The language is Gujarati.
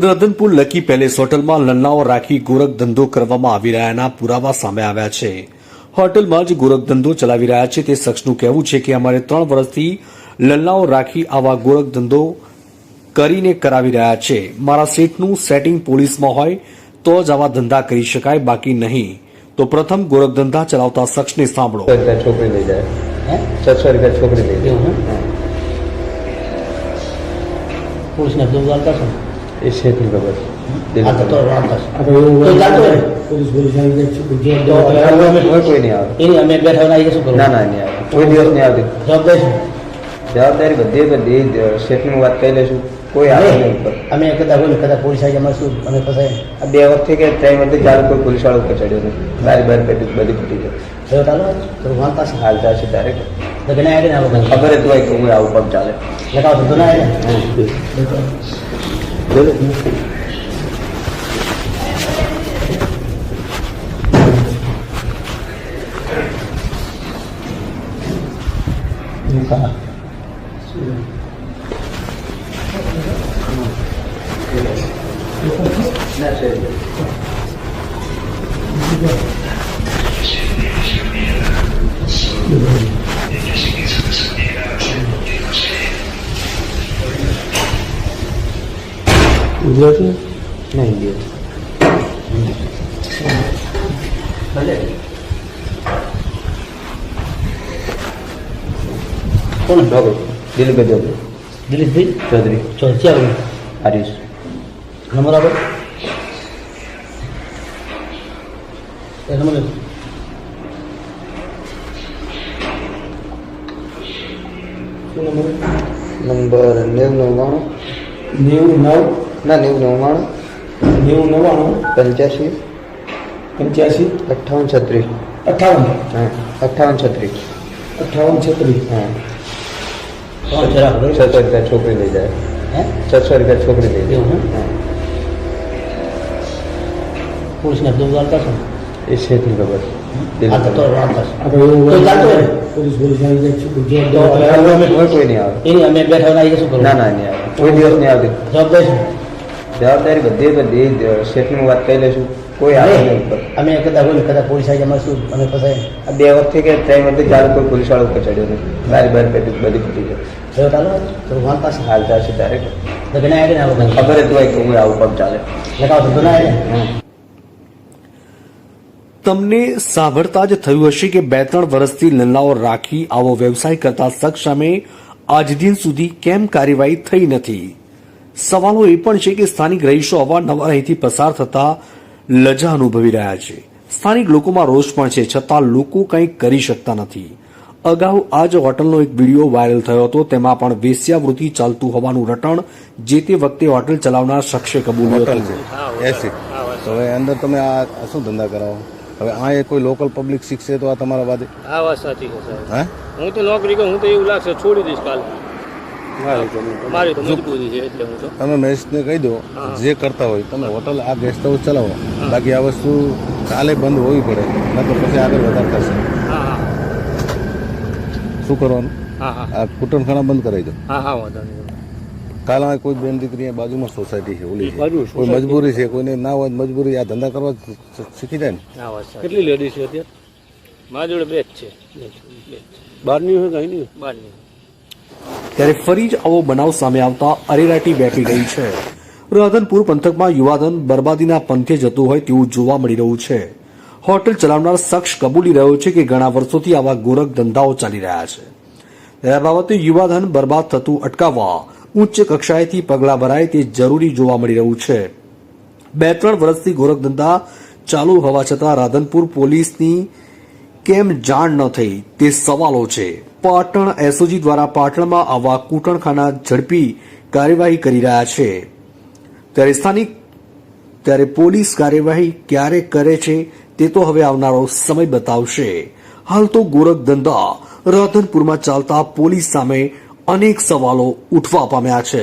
રતનપુર લકી પેલેસ હોટલમાં લલ્લાઓ રાખી ગોરખ ધંધો કરવામાં આવી રહ્યાના પુરાવા સામે આવ્યા છે. હોટલમાં જ ગોરખ ધંધો ચલાવી રહ્યા છે તે શખ્સનું કહેવું છે કે અમારે ત્રણ વર્ષથી લલ્લાઓ રાખી આવા ગોરખ ધંધો કરીને કરાવી રહ્યા છે. મારા સેટનું સેટિંગ પોલીસમાં હોય તો જ આવા ધંધા કરી શકાય બાકી નહીં. તો પ્રથમ ગોરખ ધંધા ચલાવતા શખ્સને સાંભળો. છોકરી લઈ જાય. છસો રૂપિયા છોકરી લઈ જાય. એ ખબર. છે. નહીં આવતી. જવાબદારી બધી બધી શેઠની વાત કરી લઈશું. કોઈ આવે નહીં ઉપર. અમે કદાચ કદાચ પોલીસ આવી અમારે શું અમે ફસાય? બે વખત કે ત્રણ વર્ષથી ચાલુ કોઈ પોલીસ વાળો ઉપર ચડ્યો નથી. બારી બાર પેટી બધી ફૂટી જાય. ચાલો તો વાંધતા છે હાલ ચાલશે ડાયરેક્ટ આવે ને ખબર હતું હોય કે હું આવું પગ ચાલે. લગાવો તો ના આવે ને હા. ના છે ગુજરાતી નહીં હિન્દી કોણ જોગો દિલીપભાઈ જોગો દિલીપભાઈ ચૌધરી. ચલો ચાલો. હરીશ નંબર આપો. નંબર? નંબર નેવું નવ્વાણું. નેવું નવ. ના નેવું નવ્વાણું. નેવું નવ્વાણું. પંચ્યાસી. પંચ્યાસી. અઠ્ઠાવન છત્રીસ. અઠ્ઠાવન. હા અઠ્ઠાવન છત્રીસ. અઠ્ઠાવન છત્રીસ. હા. કોણ છે રાખો છસો રૂપિયા છોકરી લઈ જાય. હે? છસો રૂપિયા છોકરી લઈ એવું હે? જાય પોલીસને ફોન કરતા છો એ શેઠની ખબર. જવાબદારી? બધી બધી જ વાત કહી લઈશું. કોઈ આવે નહીં અમે કદાચ હોય કદાચ પોલીસ આવી અમારે શું અમે પછી આ બે વખતે કે ત્રણ વર્ષથી ચાલુ કોઈ પોલીસ વાળો ઉપર ચડ્યો નથી બારી બાર પેટી બધી ફૂટી જો ચાલો તો વાંધતા છે હાલ ચાલશે ડાયરેક્ટ તો કે ના આવે ને ખબર હતું કે હું આવું પગ ચાલે. લગાવ તો ના આવે તમને સાંભળતા જ થયું હશે કે બે ત્રણ વર્ષથી લલ્લાઓ રાખી આવો વ્યવસાય કરતા શખ્સ સામે આજ દિન સુધી કેમ કાર્યવાહી થઈ નથી? સવાલો એ પણ છે કે સ્થાનિક રહીશો અવારનવાર અહીંથી પસાર થતા લજા અનુભવી રહ્યા છે. સ્થાનિક લોકોમાં રોષ પણ છે છતાં લોકો કંઈ કરી શકતા નથી. અગાઉ આ જ હોટલનો એક વીડિયો વાયરલ થયો હતો તેમાં પણ વેશ્યાવૃત્તિ ચાલતું હોવાનું રટણ જે તે વખતે હોટલ ચલાવનાર શખ્સે કબૂલ્યું હોટલ હતું. છે. હવે અંદર તમે આ આ શું ધંધા કરાવો? હવે આ એ કોઈ લોકલ પબ્લિક શીખશે તો આ તમારા વાદે આ વાત સાચી છે સાહેબ. હે? હું તો નોકરી કરું હું તો એવું લાગશે છોડી દઈશ કાલ. મારી તો મજબૂરી છે એટલે હું તો. તમે મહેશને કહી દો જે કરતા હોય તમે હોટલ આ ગેસ્ટ હાઉસ ચલાવો. બાકી આ વસ્તુ કાલે બંધ હોવી પડે ના તો પછી આગળ વધારે થશે. હા હા. શું કરવાનું? આ કુટુંબખાના બંધ કરાવી દો. હા હા વાંધો નહીં. કાલ કોઈ બેન દીકરી બાજુમાં સોસાયટી છે ઓલી છે. કોઈ મજબૂરી છે કોઈને ના હોય મજબૂરી આ ધંધા કરવા શીખી જાય ને? કેટલી લેડીઝ છે અત્યારે? મારા જોડે બે જ છે. બહારની હોય કઈ નહીં બહારની ત્યારે ફરી જ આવો બનાવ સામે આવતા અરેરાટી વ્યાપી ગઈ છે. રાધનપુર પંથકમાં યુવાધન બરબાદીના પંથે જતું હોય તેવું જોવા મળી રહ્યું છે. હોટલ ચલાવનાર શખ્સ કબૂલી રહ્યો છે કે ઘણા વર્ષોથી આવા ગોરખ ધંધાઓ ચાલી રહ્યા છે. ત્યારે આ બાબતે યુવાધન બરબાદ થતું અટકાવવા ઉચ્ચ કક્ષાએથી પગલાં ભરાય તે જરૂરી જોવા મળી રહ્યું છે. બે ત્રણ વર્ષથી ગોરખધંધા ચાલુ હોવા છતાં રાધનપુર પોલીસની કેમ જાણ ન થઈ તે સવાલો છે. પાટણ એસઓજી દ્વારા પાટણમાં આવા કૂટણખાના ઝડપી કાર્યવાહી કરી રહ્યા છે. ત્યારે સ્થાનિક, ત્યારે પોલીસ કાર્યવાહી ક્યારે કરે છે તે તો હવે આવનારો સમય બતાવશે. હાલ તો ગોરખ ધંધા રાધનપુરમાં ચાલતા પોલીસ સામે અનેક સવાલો ઉઠવા પામ્યા છે